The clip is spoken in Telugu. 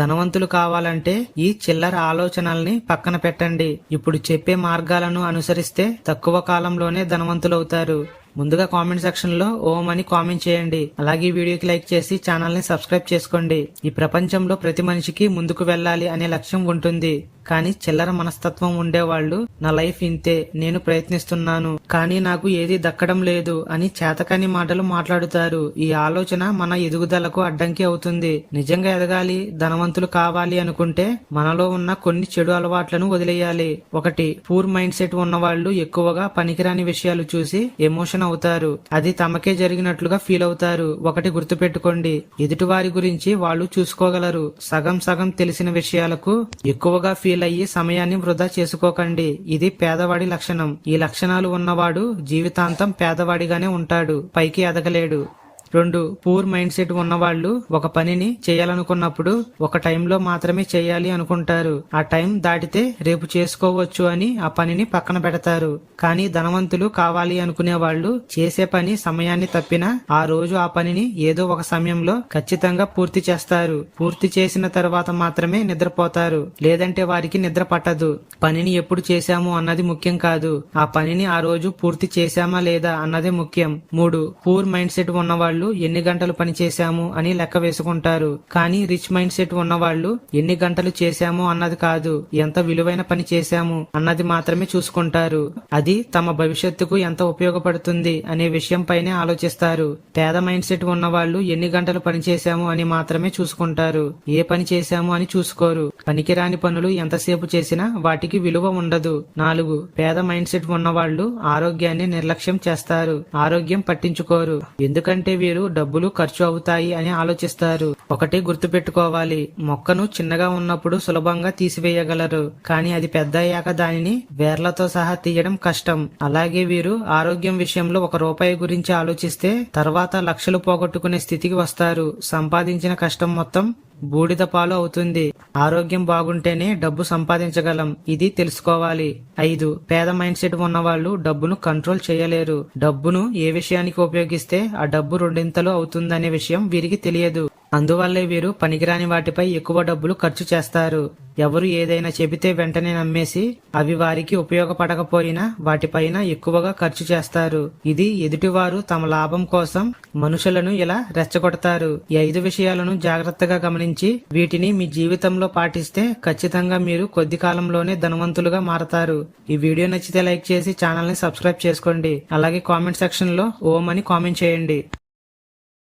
ధనవంతులు కావాలంటే ఈ చిల్లర ఆలోచనల్ని పక్కన పెట్టండి. ఇప్పుడు చెప్పే మార్గాలను అనుసరిస్తే తక్కువ కాలంలోనే ధనవంతులవుతారు. ముందుగా కామెంట్ సెక్షన్లో ఓం అని కామెంట్ చేయండి. అలాగే వీడియోకి లైక్ చేసి ఛానల్ని సబ్స్క్రైబ్ చేసుకోండి. ఈ ప్రపంచంలో ప్రతి మనిషికి ముందుకు వెళ్ళాలి అనే లక్ష్యం ఉంటుంది. కానీ చిల్లర మనస్తత్వం ఉండేవాళ్ళు నా లైఫ్ ఇంతే నేను ప్రయత్నిస్తున్నాను కానీ నాకు ఏది దక్కడం లేదు అని చేతకాని మాటలు మాట్లాడుతారు. ఈ ఆలోచన మన ఎదుగుదలకు అడ్డంకి అవుతుంది. నిజంగా ఎదగాలి ధనవంతులు కావాలి అనుకుంటే మనలో ఉన్న కొన్ని చెడు అలవాట్లను వదిలేయాలి. ఒకటి పూర్ మైండ్ సెట్ ఉన్న వాళ్ళు ఎక్కువగా పనికిరాని విషయాలు చూసి ఎమోషన్ అవుతారు. అది తమకే జరిగినట్లుగా ఫీల్ అవుతారు. ఒకటి గుర్తుపెట్టుకోండి ఎదుటివారి గురించి వాళ్ళు చూసుకోగలరు. సగం సగం తెలిసిన విషయాలకు ఎక్కువగా ఫీల్ అయ్యి సమయాన్ని వృధా చేసుకోకండి. ఇది పేదవాడి లక్షణం. ఈ లక్షణాలు ఉన్నవాడు జీవితాంతం పేదవాడిగానే ఉంటాడు. పైకి ఎదగలేడు. రెండు పూర్ మైండ్ సెట్ ఉన్నవాళ్ళు ఒక పనిని చేయాలనుకున్నప్పుడు ఒక టైంలో మాత్రమే చేయాలి అనుకుంటారు. ఆ టైం దాటితే రేపు చేసుకోవచ్చు అని ఆ పనిని పక్కన పెడతారు. కానీ ధనవంతులు కావాలి అనుకునే వాళ్ళు చేసే పని సమయాన్ని తప్పినా ఆ రోజు ఆ పనిని ఏదో ఒక సమయంలో ఖచ్చితంగా పూర్తి చేస్తారు. పూర్తి చేసిన తర్వాత మాత్రమే నిద్రపోతారు. లేదంటే వారికి నిద్ర పట్టదు. పనిని ఎప్పుడు చేశాము అన్నది ముఖ్యం కాదు. ఆ పనిని ఆ రోజు పూర్తి చేశామా లేదా అన్నదే ముఖ్యం. మూడు పూర్ మైండ్ సెట్ ఉన్నవాళ్ళు ఎన్ని గంటలు పని చేశాము అని లెక్క వేసుకుంటారు. కానీ రిచ్ మైండ్ సెట్ ఉన్నవాళ్ళు ఎన్ని గంటలు చేశాము అన్నది కాదు ఎంత విలువైన పని చేశాము అన్నది మాత్రమే చూసుకుంటారు. అది తమ భవిష్యత్తుకు ఎంత ఉపయోగపడుతుంది అనే విషయం పైనే ఆలోచిస్తారు. పేద మైండ్ సెట్ ఉన్నవాళ్ళు ఎన్ని గంటలు పని చేశాము అని మాత్రమే చూసుకుంటారు. ఏ పని చేశాము అని చూసుకోరు. పనికిరాని పనులు ఎంతసేపు చేసినా వాటికి విలువ ఉండదు. నాలుగు పేద మైండ్ సెట్ ఉన్నవాళ్ళు ఆరోగ్యాన్ని నిర్లక్ష్యం చేస్తారు. ఆరోగ్యం పట్టించుకోరు. ఎందుకంటే వీరు డబ్బులు ఖర్చు అవుతాయి అని ఆలోచిస్తారు. ఒకటి గుర్తుపెట్టుకోవాలి. మొక్కను చిన్నగా ఉన్నప్పుడు సులభంగా తీసివేయగలరు. కానీ అది పెద్ద అయ్యాక దానిని వేర్లతో సహా తీయడం కష్టం. అలాగే వీరు ఆరోగ్యం విషయంలో ఒక రూపాయి గురించి ఆలోచిస్తే తర్వాత లక్షలు పోగొట్టుకునే స్థితికి వస్తారు. సంపాదించిన కష్టం మొత్తం బూడిద పాలు అవుతుంది. ఆరోగ్యం బాగుంటేనే డబ్బు సంపాదించగలం. ఇది తెలుసుకోవాలి. ఐదు పేద మైండ్ సెట్ ఉన్నవాళ్ళు డబ్బును కంట్రోల్ చేయలేరు. డబ్బును ఏ విషయానికి ఉపయోగిస్తే ఆ డబ్బు రెండింతలు అవుతుందనే విషయం వీరికి తెలియదు. అందువల్లే వీరు పనికిరాని వాటిపై ఎక్కువ డబ్బులు ఖర్చు చేస్తారు. ఎవరు ఏదైనా చెబితే వెంటనే నమ్మేసి అవి వారికి ఉపయోగపడకపోయినా వాటిపైన ఎక్కువగా ఖర్చు చేస్తారు. ఇది ఎదుటివారు తమ లాభం కోసం మనుషులను ఇలా రెచ్చగొడతారు. ఈ ఐదు విషయాలను జాగ్రత్తగా గమనించి వీటిని మీ జీవితంలో పాటిస్తే ఖచ్చితంగా మీరు కొద్ది కాలంలోనే ధనవంతులుగా మారతారు. ఈ వీడియో నచ్చితే లైక్ చేసి ఛానల్ని సబ్స్క్రైబ్ చేసుకోండి. అలాగే కామెంట్ సెక్షన్లో ఓం అని కామెంట్ చేయండి.